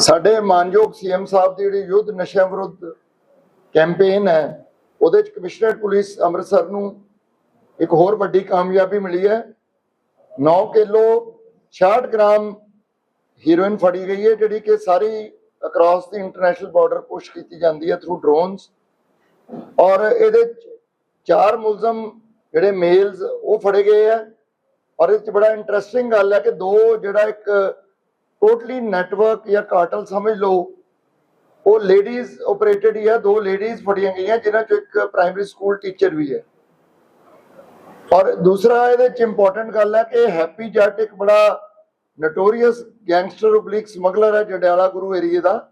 ਸਾਡੇ ਮਾਨਯੋਗ ਸੀਐਮ ਸਾਹਿਬ ਦੀ ਜਿਹੜੀ ਯੁੱਧ ਨਸ਼ਿਆਂ ਵਿਰੁੱਧ ਕੈਂਪੇਨ ਹੈ, ਉਹਦੇ ਚ ਕਮਿਸ਼ਨਰੇਟ ਪੁਲਿਸ ਅੰਮ੍ਰਿਤਸਰ ਨੂੰ ਇੱਕ ਹੋਰ ਵੱਡੀ ਕਾਮਯਾਬੀ ਮਿਲੀ ਹੈ। 9 ਕਿਲੋ 66 ਗ੍ਰਾਮ ਹੀਰੋਇਨ ਫੜੀ ਗਈ ਹੈ, ਜਿਹੜੀ ਕਿ ਸਾਰੀ ਅਕ੍ਰੋਸ ਦੀ ਇੰਟਰਨੈਸ਼ਨਲ ਬਾਰਡਰ ਪੁਸ਼ ਕੀਤੀ ਜਾਂਦੀ ਹੈ ਥਰੂ ਡਰੋਨਸ ਔਰ ਇਹਦੇ ਚਾਰ ਮੁਲਜ਼ਮ ਜਿਹੜੇ ਮੇਲਸ ਉਹ ਫੜੇ ਗਏ ਆ ਔਰ ਇਹ ਚ ਬੜਾ ਇੰਟਰਸਟਿੰਗ ਗੱਲ ਹੈ ਕਿ ਦੋ ਜਿਹੜਾ ਇੱਕ ਟੋਟਲੀ ਨੈਟਵਰਕ ਜਾਂ ਕਾਰਟਲ ਸਮਝ ਲਓ, ਉਹ ਲੇਡੀਜ਼ ਆਪਰੇਟਡ ਹੀ ਆ, ਦੋ ਲੇਡੀਜ਼ ਫੜੀਆਂ ਗਈਆਂ, ਜਿਨ੍ਹਾਂ ਚੋਂ ਇੱਕ ਪ੍ਰਾਇਮਰੀ ਸਕੂਲ ਟੀਚਰ ਵੀ ਹੈ। ਔਰ ਦੂਸਰਾ ਇਹਦੇ ਚ ਇੰਪੋਰਟੈਂਟ ਗੱਲ ਹੈ ਕਿ ਹੈਪੀ ਜੱਟ ਇੱਕ ਬੜਾ ਨਟੋਰੀਅਸ ਗੈਂਗਸਟਰ ਓਬਲਿਕ ਸਮਗਲਰ ਹੈ, ਜਡਿਆਲਾ ਗੁਰੂ ਏਰੀਏ ਦਾ,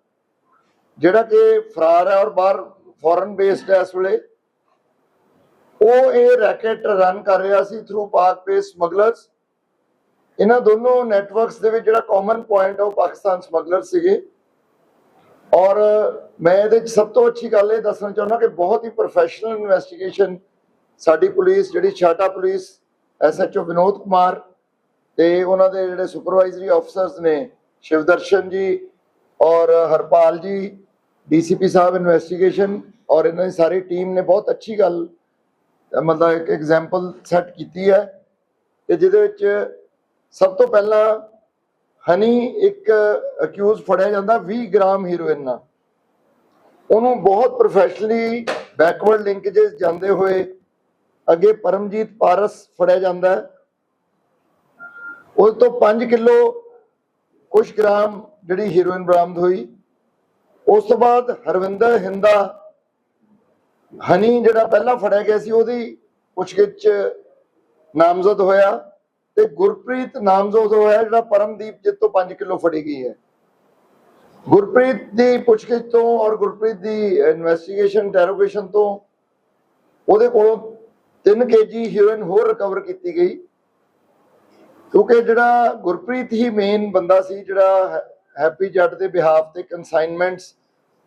ਜਿਹੜਾ ਕਿ ਫਰਾਰ ਹੈ ਔਰ ਬਾਹਰ ਫੋਰਨ ਬੇਸਡ ਹੈ ਇਸ ਵੇਲੇ। ਉਹ ਇਹ ਰੈਕੇਟ ਰਨ ਕਰ ਰਿਹਾ ਸੀ ਥਰੂ ਪਾਕ ਬੇਸ ਸਮਗਲਰਸ ਇਹਨਾਂ ਦੋਨੋਂ ਨੈਟਵਰਕਸ ਦੇ ਵਿੱਚ ਜਿਹੜਾ ਕਾਮਨ ਪੁਆਇੰਟ ਹੈ ਉਹ ਪਾਕਿਸਤਾਨ ਸਮਗਲਰ ਸੀਗੇ। ਔਰ ਮੈਂ ਇਹਦੇ ਵਿੱਚ ਸਭ ਤੋਂ ਅੱਛੀ ਗੱਲ ਇਹ ਦੱਸਣਾ ਚਾਹੁੰਦਾ ਕਿ ਬਹੁਤ ਹੀ ਪ੍ਰੋਫੈਸ਼ਨਲ ਇਨਵੈਸਟੀਗੇਸ਼ਨ ਸਾਡੀ ਪੁਲਿਸ, ਜਿਹੜੀ ਛਾਟਾ ਪੁਲਿਸ ਐਸਐਚਓ ਵਿਨੋਦ ਕੁਮਾਰ ਤੇ ਉਹਨਾਂ ਦੇ ਜਿਹੜੇ ਸੁਪਰਵਾਈਜ਼ਰੀ ਆਫੀਸਰਸ ਨੇ, ਸ਼ਿਵਦਰਸ਼ਨ ਜੀ ਔਰ ਹਰਪਾਲ ਜੀ ਡੀਸੀਪੀ ਸਾਹਿਬ ਇਨਵੈਸਟੀਗੇਸ਼ਨ ਔਰ ਇਹਨਾਂ ਦੀ ਸਾਰੀ ਟੀਮ ਨੇ ਬਹੁਤ ਅੱਛੀ ਗੱਲ, ਮਤਲਬ ਇੱਕ ਐਗਜ਼ਾਮਪਲ ਸੈੱਟ ਕੀਤੀ ਹੈ ਤੇ ਜਿਹਦੇ ਵਿੱਚ ਸਭ ਤੋਂ ਪਹਿਲਾਂ ਹਨੀ ਇੱਕ ਅਕਿਊਜ਼ ਫੜਿਆ ਜਾਂਦਾ 20 ਗ੍ਰਾਮ ਹੀਰੋਇਨ ਨਾਲ। ਉਹਨੂੰ ਬਹੁਤ ਪ੍ਰੋਫੈਸ਼ਨਲੀ ਬੈਕਵਰਡ ਲਿੰਕੇजेस ਜਾਂਦੇ ਹੋਏ ਅੱਗੇ ਪਰਮਜੀਤ ਪਾਰਸ ਫੜਿਆ ਜਾਂਦਾ। ਹੈ ਤੋਂ 5 ਕਿਲੋ ਕੁਝ ਗ੍ਰਾਮ ਜਿਹੜੀ ਹੀਰੋਇਨ ਬਰਾਮਦ ਹੋਈ। ਉਸ ਤੋਂ ਬਾਅਦ ਹਰਵਿੰਦਰ ਹਿੰਦਾ ਹਨੀ ਜਿਹੜਾ ਪਹਿਲਾਂ ਫੜਿਆ ਗਿਆ ਸੀ ਉਹਦੀ ਪੁੱਛਗਿੱਛ ਨਾਮਜ਼ਦ ਹੋਇਆ। ਤੇ ਗੁਰਪ੍ਰੀਤ ਨਾਮਜ਼ਦ ਹੋਇਆ ਜਿਹੜਾ ਪਰਮਦੀਪ ਜਿੱਤ ਤੋਂ 5 ਕਿਲੋ ਫੜੀ ਗਈ ਹੈ। ਗੁਰਪ੍ਰੀਤ ਦੀ ਪੁੱਛਗਿੱਛ ਤੋਂ ਔਰ ਗੁਰਪ੍ਰੀਤ ਦੀ ਇਨਵੈਸਟੀਗੇਸ਼ਨ ਟੈਰੋਗੇਸ਼ਨ ਤੋਂ ਉਹਦੇ ਕੋਲੋਂ 3 ਕੇਜੀ ਹੀਰੋਇਨ ਹੋਰ ਰਿਕਵਰ ਕੀਤੀ ਗਈ। ਕਿਉਂਕਿ ਜਿਹੜਾ ਗੁਰਪ੍ਰੀਤ ਹੀ ਮੇਨ ਬੰਦਾ ਸੀ, ਜਿਹੜਾ ਹੈਪੀ ਜੱਟ ਦੇ ਬਿਹਾਫ ਤੇ ਕਨਸਾਈਨਮੈਂਟਸ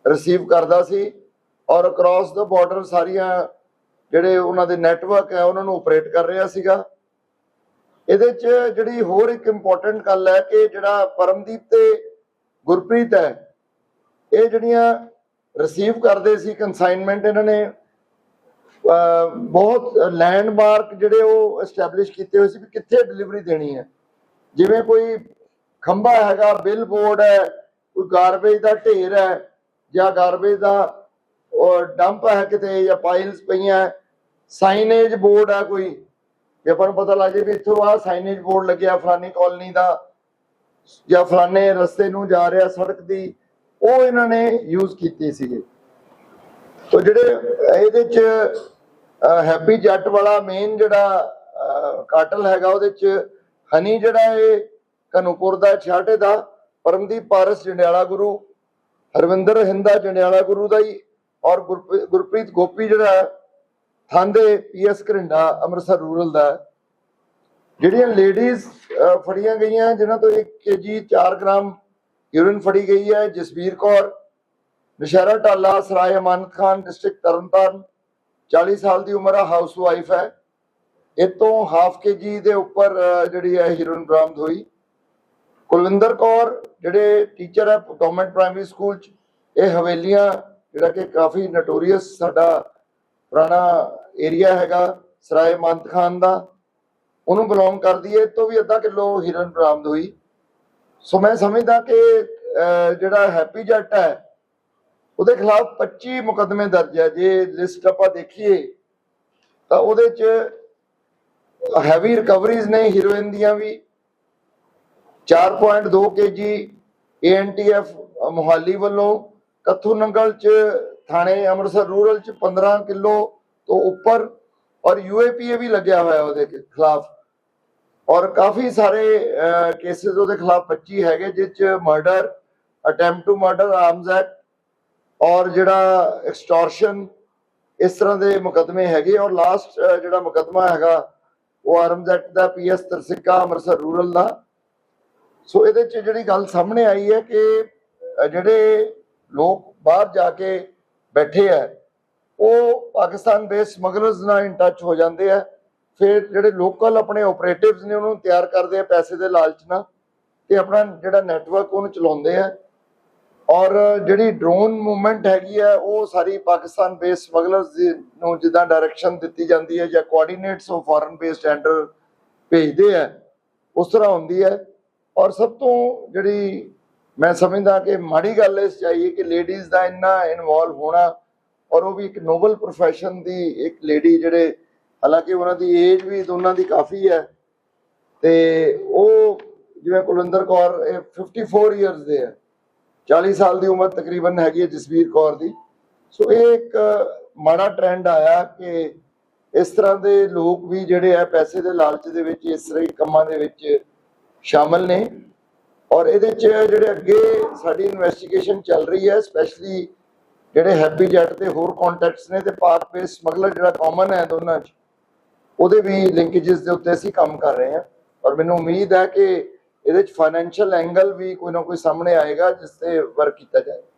ਰਿਸੀਵ ਕਰਦਾ ਸੀ ਔਰ ਅਕ੍ਰੋਸ ਦਾ ਬਾਰਡਰ ਸਾਰੀਆਂ ਜਿਹੜੇ ਉਹਨਾਂ ਦੇ ਨੈਟਵਰਕ ਹੈ, ਉਹਨਾਂ ਨੂੰ ਆਪਰੇਟ ਕਰ ਰਿਹਾ ਸੀਗਾ। ਇਹਦੇ ਚ ਜਿਹੜੀ ਹੋਰ ਇੱਕ ਇੰਪੋਰਟੈਂਟ ਗੱਲ ਹੈ ਕਿ ਜਿਹੜਾ ਪਰਮਦੀਪ ਤੇ ਗੁਰਪ੍ਰੀਤ ਹੈ, ਇਹ ਜਿਹੜੀਆਂ ਰਿਸੀਵ ਕਰਦੇ ਸੀ ਕਨਸਾਈਨਮੈਂਟ ਇਹਨਾਂ ਨੇ ਬਹੁਤ ਲੈਂਡਮਾਰਕ ਜਿਹੜੇ ਉਹ ਐਸਟੈਬਲਿਸ਼ ਕੀਤੇ ਹੋਏ ਸੀ ਵੀ ਕਿੱਥੇ ਡਿਲੀਵਰੀ ਦੇਣੀ ਹੈ। ਜਿਵੇਂ ਕੋਈ ਖੰਭਾ ਹੈਗਾ ਬਿਲ ਬੋਰਡ ਹੈ, ਕੋਈ ਗਾਰਬੇਜ ਦਾ ਢੇਰ ਹੈ, ਜਾਂ ਗਾਰਬੇਜ ਦਾ ਡੰਪ ਹੈ ਕਿਤੇ, ਜਾਂ ਪਾਈਲਸ ਪਈਆਂ ਸਾਈਨੇਜ ਬੋਰਡ ਹੈ ਕੋਈ ਵੀ ਆਪਾਂ ਨੂੰ ਪਤਾ ਲੱਗ ਜੇ ਵੀ ਇੱਥੋਂ ਆ ਸਾਈਨੇਜ ਬੋਰਡ ਲੱਗਿਆ ਫਲਾਨੀ ਕਾਲਨੀ ਦਾ, ਜਾਂ ਫਲਾਣੇ ਰਸਤੇ ਨੂੰ ਜਾ ਰਿਹਾ ਸੜਕ ਦੀ, ਉਹ ਇਹਨਾਂ ਨੇ ਯੂਜ਼ ਕੀਤੇ ਸੀਗੇ। ਤੋ ਜਿਹੜੇ ਇਹਦੇ ਚ ਹੈਪੀ ਜੱਟ ਵਾਲਾ ਮੇਨ ਜਿਹੜਾ ਕਾਟਲ ਹੈਗਾ ਉਹਦੇ ਚ, ਹਨੀ ਜਿਹੜਾ ਇਹ ਕਨੂਪੁਰ ਦਾ ਛਾਟੇ ਦਾ, ਪਰਮਦੀਪ ਪਾਰਸ ਜੰਡਿਆਲਾ ਗੁਰੂ, ਹਰਵਿੰਦਰ ਹਿੰਦਾ ਜੰਡਿਆਲਾ ਗੁਰੂ ਦਾ ਹੀ, ਔਰ ਗੁਰਪ੍ਰੀ- ਗੁਰਪ੍ਰੀਤ ਗੋਪੀ ਜਿਹੜਾ ਥਾਂਦੇ ਪੀਐਸ ਘਰਿੰਡਾ, ਅੰਮ੍ਰਿਤਸਰ ਰੂਰਲ ਦਾ ਜਿਹੜੀਆਂ ਲੇਡੀਜ਼ ਫੜੀਆਂ ਗਈਆਂ, ਜਿਨ੍ਹਾਂ ਤੋਂ 1 ਕੇਜੀ 4 ਗ੍ਰਾਮ ਯੂਰਿਨ ਫੜੀ ਗਈ ਹੈ, ਜਸਵੀਰ ਕੌਰ, ਨਸ਼ਹਿਰਾ ਟਾਲਾ, ਸਰਾਏ ਅਮਾਨਤ ਖਾਨ ਡਿਸਟ੍ਰਿਕਟ ਤਰਨਤਾਰਨ 40 ਸਾਲ ਦੀ ਉਮਰ ਆ ਹਾਊਸ ਵਾਈਫ ਹੈ। ਇਹ ਤੋਂ ਹਾਫ ਕੇਜੀ ਦੇ ਉੱਪਰ ਜਿਹੜੀ ਹੈ ਹੀਰੋਇਨ ਬਰਾਮਦ ਹੋਈ। ਕੁਲਵਿੰਦਰ ਕੌਰ, ਜਿਹੜੇ ਟੀਚਰ ਹੈ ਗਵਰਨਮੈਂਟ ਪ੍ਰਾਇਮਰੀ ਸਕੂਲ ਚ, ਇਹ ਹਵੇਲੀਆਂ, ਜਿਹੜਾ ਕਿ ਕਾਫੀ ਨਟੋਰੀਅਸ ਸਾਡਾ ਪੁਰਾਣਾ ਏਰੀਆ ਹੈਗਾ ਸਰਾਏ ਮੰਤ ਖਾਨ ਦਾ, ਉਹਨੂੰ ਬਿਲੋਂਗ ਕਰਦੀ ਹੈ ਤੋਂ ਵੀ ਅੱਧਾ ਕਿਲੋ ਹੀਰਨ ਬਰਾਮਦ ਹੋਈ। ਸੋ ਮੈਂ ਸਮਝਦਾ ਕਿ ਜਿਹੜਾ ਹੈਪੀ ਜੱਟ ਹੈ, ਉਹਦੇ ਖਿਲਾਫ 25 ਮੁਕੱਦਮੇ ਦਰਜ ਹੈ। ਜੇ ਲਿਸਟ ਆਪਾਂ ਦੇਖੀਏ, ਤਾਂ ਉਹਦੇ ਚ ਹੈਵੀ ਰਿਕਵਰੀਜ਼ ਨੇ ਹੀਰੋਇਨ ਦੀਆਂ ਵੀ। 4.2 ਕੇਜੀ ਏਐਨਟੀਐਫ ਮੁਹਾਲੀ ਵੱਲੋਂ, ਕੱਥੂ ਨੰਗਲ ਚ ਥਾਣੇ ਅੰਮ੍ਰਿਤਸਰ ਰੂਰਲ ਚ 15 ਕਿਲੋ ਤੋਂ ਉੱਪਰ ਔਰ ਯੂਏਪੀਏ ਵੀ ਲੱਗਿਆ ਹੋਇਆ ਉਹਦੇ ਖਿਲਾਫ। ਔਰ ਕਾਫੀ ਸਾਰੇ ਕੇਸਿਸ ਉਹਦੇ ਖਿਲਾਫ 25 ਹੈਗੇ, ਜਿਸ ਚ murder attempt to murder arms act ਔਰ ਜਿਹੜਾ ਐਕਸਟੋਰਸ਼ਨ ਇਸ ਤਰ੍ਹਾਂ ਦੇ ਮੁਕਦਮੇ ਹੈਗੇ। ਔਰ ਲਾਸਟ ਜਿਹੜਾ ਮੁਕਦਮਾ ਹੈਗਾ, ਉਹ ਆਰਮਸ ਐਕਟ ਦਾ ਪੀਐਸ ਤਰਸਿੱਕਾ ਅੰਮ੍ਰਿਤਸਰ ਰੂਰਲ ਦਾ। ਸੋ ਇਹਦੇ ਚ ਜਿਹੜੀ ਗੱਲ ਸਾਹਮਣੇ ਆਈ ਹੈ ਕਿ ਜਿਹੜੇ ਲੋਕ ਬਾਹਰ ਜਾ ਕੇ ਬੈਠੇ ਆ, ਉਹ ਪਾਕਿਸਤਾਨ ਬੇਸ ਸਮਗਲਰਸ ਨਾਲ ਇਨ ਟੱਚ ਹੋ ਜਾਂਦੇ ਆ। ਫਿਰ ਜਿਹੜੇ ਲੋਕਲ ਆਪਣੇ ਆਪਰੇਟਿਵਸ ਨੇ, ਉਹਨੂੰ ਤਿਆਰ ਕਰਦੇ ਆ ਪੈਸੇ ਦੇ ਲਾਲਚ ਨਾਲ ਤੇ ਆਪਣਾ ਜਿਹੜਾ ਨੈਟਵਰਕ ਉਹਨੂੰ ਚਲਾਉਂਦੇ ਆ। ਔਰ ਜਿਹੜੀ ਡਰੋਨ ਮੂਵਮੈਂਟ ਹੈਗੀ ਹੈ ਉਹ ਸਾਰੀ ਪਾਕਿਸਤਾਨ ਬੇਸ ਸਮਗਲਰਸ ਨੂੰ ਜਿੱਦਾਂ ਡਾਇਰੈਕਸ਼ਨ ਦਿੱਤੀ ਜਾਂਦੀ ਹੈ ਜਾਂ ਕੋਆਰਡੀਨੇਟਸ ਉਹ ਫੋਰਨ ਬੇਸਡ ਟੈਂਡਰ ਭੇਜਦੇ ਆ, ਉਸ ਤਰ੍ਹਾਂ ਹੁੰਦੀ ਹੈ ਔਰ ਸਭ ਤੋਂ ਜਿਹੜੀ ਮੈਂ ਸਮਝਦਾ ਕਿ ਮਾੜੀ ਗੱਲ ਇਸ ਚਾਹੀਏ ਕਿ ਲੇਡੀਜ਼ ਦਾ ਇੰਨਾ ਇਨਵੋਲਵ ਹੋਣਾ ਔਰ ਉਹ ਵੀ ਇੱਕ ਨੋਬਲ profession ਦੀ ਇੱਕ ਲੇਡੀ ਜਿਹੜੇ, ਹਾਲਾਂਕਿ ਉਹਨਾਂ ਦੀ ਏਜ ਵੀ ਦੋਨਾਂ ਦੀ ਕਾਫੀ ਹੈ ਤੇ ਉਹ ਜਿਵੇਂ ਕੁਲਵਿੰਦਰ ਕੌਰ 54 ਇਅਰਸ ਦੇ ਹੈ 40 ਸਾਲ ਦੀ ਉਮਰ ਤਕਰੀਬਨ ਹੈਗੀ ਹੈ ਜਸਵੀਰ ਕੌਰ ਦੀ। ਸੋ ਇਹ ਇੱਕ ਮਾੜਾ ਟ੍ਰੈਂਡ ਆਇਆ ਕਿ ਇਸ ਤਰ੍ਹਾਂ ਦੇ ਲੋਕ ਵੀ ਜਿਹੜੇ ਆ ਪੈਸੇ ਦੇ ਲਾਲਚ ਦੇ ਵਿੱਚ, ਇਸ ਤਰ੍ਹਾਂ ਕੰਮਾਂ ਦੇ ਵਿੱਚ ਸ਼ਾਮਲ ਨੇ। ਔਰ ਇਹਦੇ ਚ ਜਿਹੜੇ ਅੱਗੇ ਸਾਡੀ ਇਨਵੈਸਟੀਗੇਸ਼ਨ ਚੱਲ ਰਹੀ ਹੈ ਸਪੈਸ਼ਲੀ ਜਿਹੜੇ ਹੈਪੀ ਜੈਟ ਤੇ ਹੋਰ ਕੰਟੈਕਟਸ ਨੇ ਤੇ ਪਾਕ ਪੇ ਸਮਗਲਰ ਜਿਹੜਾ ਕਾਮਨ ਹੈ ਦੋਨਾਂ ਚ, ਉਹਦੇ ਵੀ ਲਿੰਕੇजेस ਦੇ ਉੱਤੇ ਅਸੀਂ ਕੰਮ ਕਰ ਰਹੇ ਹਾਂ। ਔਰ ਮੈਨੂੰ ਉਮੀਦ ਹੈ ਕਿ ਇਹਦੇ ਚ ਫਾਈਨੈਂਸ਼ੀਅਲ ਐਂਗਲ ਵੀ ਕੋਈ ਨਾ ਕੋਈ ਸਾਹਮਣੇ ਆਏਗਾ, ਜਿਸ ਤੇ ਵਰਕ ਕੀਤਾ ਜਾਏਗਾ।